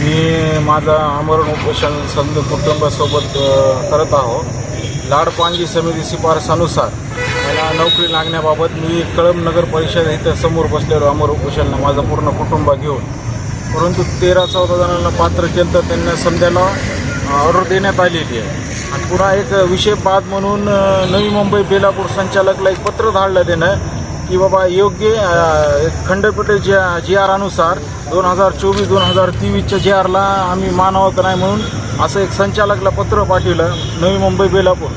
मी माझा आमरण उपोषण संघ कुटुंबासोबत करत आहो लाडपांगी समिती शिफारसानुसार मला नोकरी लागण्याबाबत मी कळंब नगर परिषद इथं समोर बसलेलो अमर उपोषणला. माझं पूर्ण कुटुंब घेऊन. परंतु तेरा चौदा जणांना पात्र केलं तर त्यांना समजायला ऑर्डर देण्यात आलेली आहे. आणि पुन्हा एक विषय बाद म्हणून नवी मुंबई बेलापूर संचालकला एक पत्र धाडलं त्यानं. की बाबा योग्य एक खंडपीठ जी जी आर अनुसार दोन हजार चोवीस दोन हजार तेवीसच्या जी आरला आम्ही मानावं का नाही म्हणून असं एक संचालकला पत्र पाठवलं नवी मुंबई बेलापूर.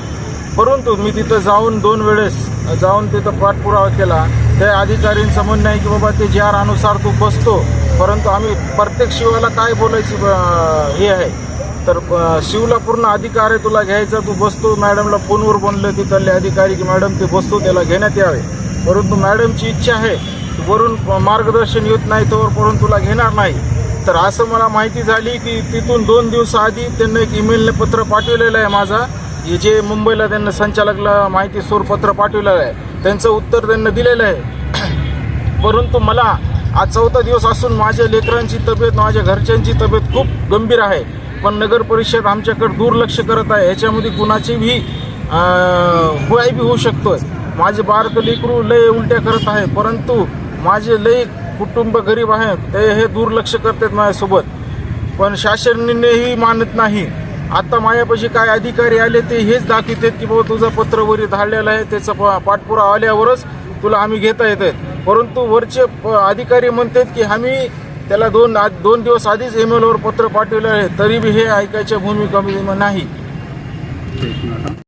परंतु मी तिथं जाऊन दोन वेळेस जाऊन तिथं पाठपुरावा केला. त्या अधिकारींचं म्हणणं आहे की बाबा ते जी आर अनुसार तू बसतो परंतु आम्ही प्रत्येक शिवाला काय बोलायची हे आहे. तर शिवला पूर्ण अधिकार आहे तुला घ्यायचा तू बसतो. मॅडमला फोनवर बोललं तिथले अधिकारी की मॅडम ते बसतो त्याला घेण्यात यावे. परंतु मॅडमची इच्छा आहे वरून मार्गदर्शन येत नाही तर वरून तुला घेणार नाही. तर असं मला माहिती झाली की तिथून दोन दिवसाआधी त्यांना त्यांनी एक ईमेलने पत्र पाठवलेलं आहे माझा. हे जे मुंबईला त्यांना संचालकला माहिती सोर पत्र पाठवलेलं आहे त्यांचं उत्तर त्यांना दिलेलं आहे. परंतु मला आज चौथा दिवस असून माझ्या लेकरांची तब्येत माझ्या घरच्यांची तब्येत खूप गंभीर आहे. पण नगर परिषद आमच्याकडे दुर्लक्ष करत आहे. याच्यामध्ये कुणाची बी बी होऊ शकतोय. माझे बारकं लेकरू लय उलट्या करत आहे परंतु माझे लय कुटुंब गरीब आहेत ते हे दुर्लक्ष करतात माझ्यासोबत. पण शासनानेही मानत नाही. आता माझ्यापाशी काय अधिकारी आले ते हेच दाखवतात की बाबा तुझं पत्र वरी धाडलेलं आहे त्याचा पा पाठपुरावा आल्यावरच तुला आम्ही घेता येत आहेत परंतु वरचे प- अधिकारी म्हणतात की आम्ही त्याला दोन आ- दोन दिवस आधीच ईमेलवर पत्र पाठवलं आहे तरी बी हे ऐकायच्या भूमिका नाही.